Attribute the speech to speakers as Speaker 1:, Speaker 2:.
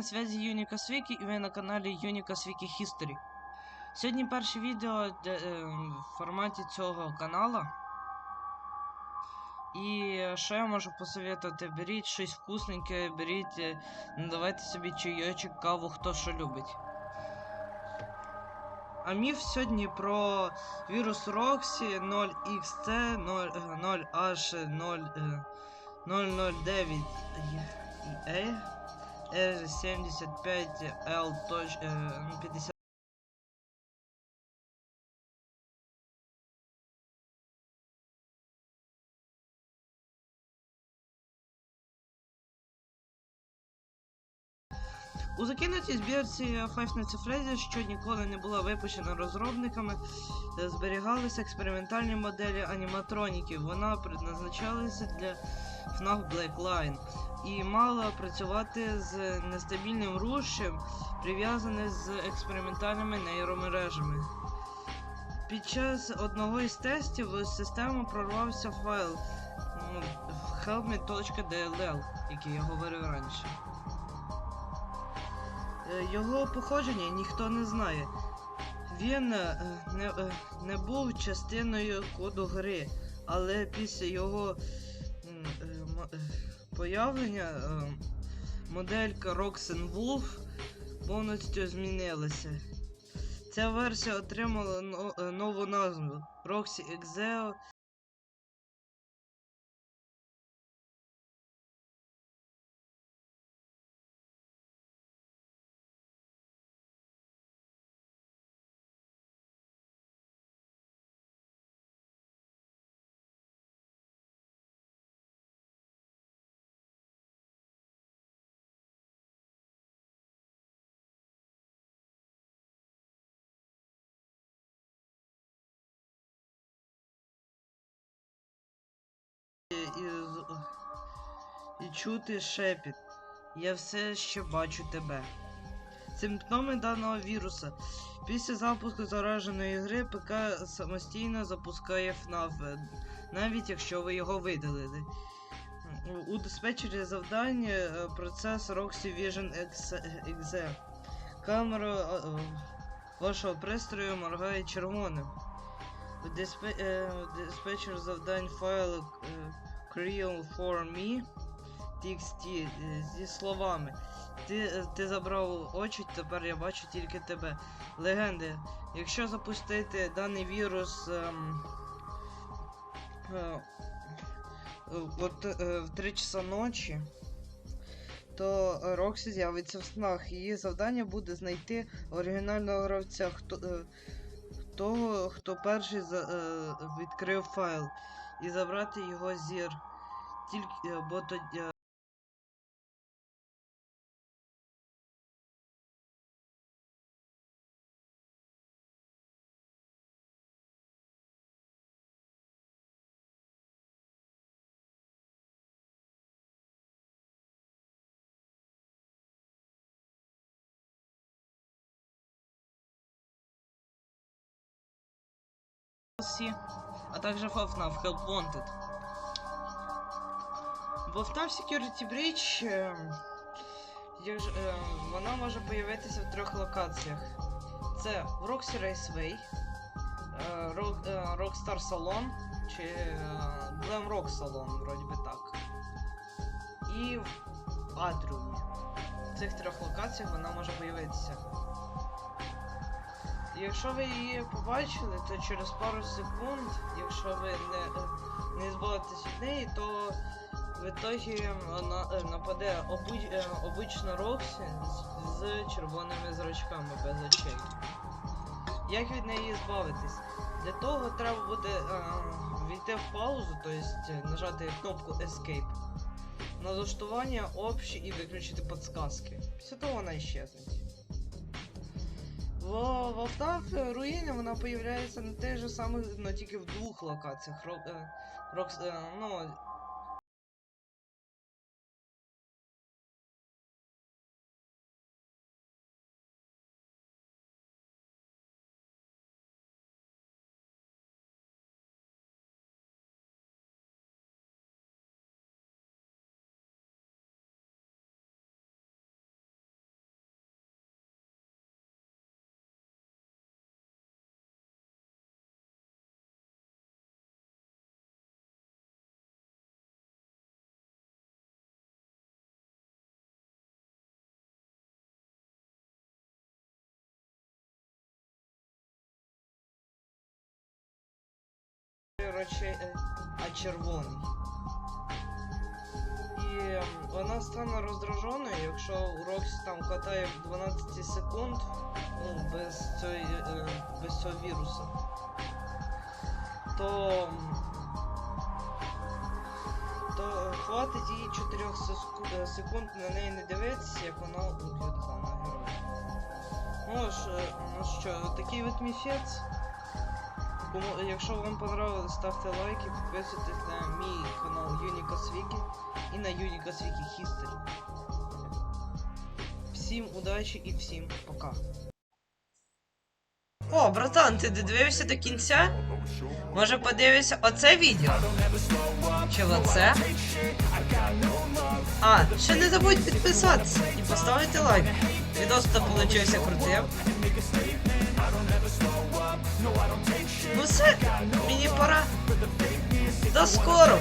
Speaker 1: На связі Юнікас Вікі і ви на каналі Юнікас Вікі History. Сьогодні перше відео де, е, в форматі цього канала. І що я можу посоветувати? Беріть щось вкусненьке, беріть, е, давайте собі чайочок, каву, хто що любить. А міф сьогодні про вірус Роксі 0XC 0H0 009 E R75L У закинутій збірці Five Nights at Freddy's, що ніколи не була випущена розробниками, зберігалися експериментальні моделі аніматроніків. Вона предназначалася для FNAF Blackline і мала працювати з нестабільним рушем, прив'язане з експериментальними нейромережами. Під час одного із тестів в систему прорвався файл helmet.dll, який я говорив раніше. Е, Його походження ніхто не знає. Він е, не, е, не був частиною коду гри, але після його появлення моделька Roxen Wolf повністю змінилася. Ця версія отримала нову назву Roxy Exeo і, і чути шепіт. Я все ще бачу тебе. Симптоми даного віруса. Після запуску зараженої гри ПК самостійно запускає FNAF, е, навіть якщо ви його видалили. У- диспетчері завдань е, процес Roxy Vision Exe. Камера е, е, вашого пристрою моргає червоним. Диспе, е, диспетчер завдань файл е, Creal for me TXT е, зі словами. Ти, ти забрав очі, тепер я бачу тільки тебе. Легенди. Якщо запустити даний вірус ем, е, от, е, в 3 часа ночі, то Роксі з'явиться в снах. Її завдання буде знайти оригінального гравця, хто, е, того, хто перший за, е, відкрив файл, і забрати його зір. Тільки е, бо тоді. А также FNAF Help Wanted. В FNAF Security Breach е, е, вона може появитися в трьох локаціях. Це Roxy Raceway, е, Rock, е, Rockstar Salon чи е, Glam Rock Salon, вроді би так. І в Атріумі. В цих трьох локаціях вона може появитися. Якщо ви її побачили, то через пару секунд, якщо ви не, не збавитесь від неї, то в ітогі вона е, нападе обич, е, обична Роксі з, червоними зрачками без очей. Як від неї збавитись? Для того треба буде е, війти в паузу, тобто нажати кнопку Escape, налаштування общі і виключити підсказки. Після того вона іщезнеть. В Вовтав руїни вона появляється на тих же самих, на тільки в двох локаціях. Рок, е, Рокс, е, ну, очей, е, а червоний. І вона стане роздраженою, якщо урок там катає 12 секунд, ну, без, цієї, е, без цього віруса. То. То хватить їй 4 е, секунд на неї не дивитися, як вона уб'є героя. Ну е, ну що, такий от міфець. Кому- Якщо вам понравилось, ставте лайки, підписуйтесь на мій канал Unicos Wiki і на Unicos Wiki History. Всім удачі і всім пока. О, братан, ти додивився до кінця? Може подивишся оце відео? Чи оце? А, ще не забудь підписатися і поставити лайк. Відос то получився крутим. Ну все, мені пора. До скорого.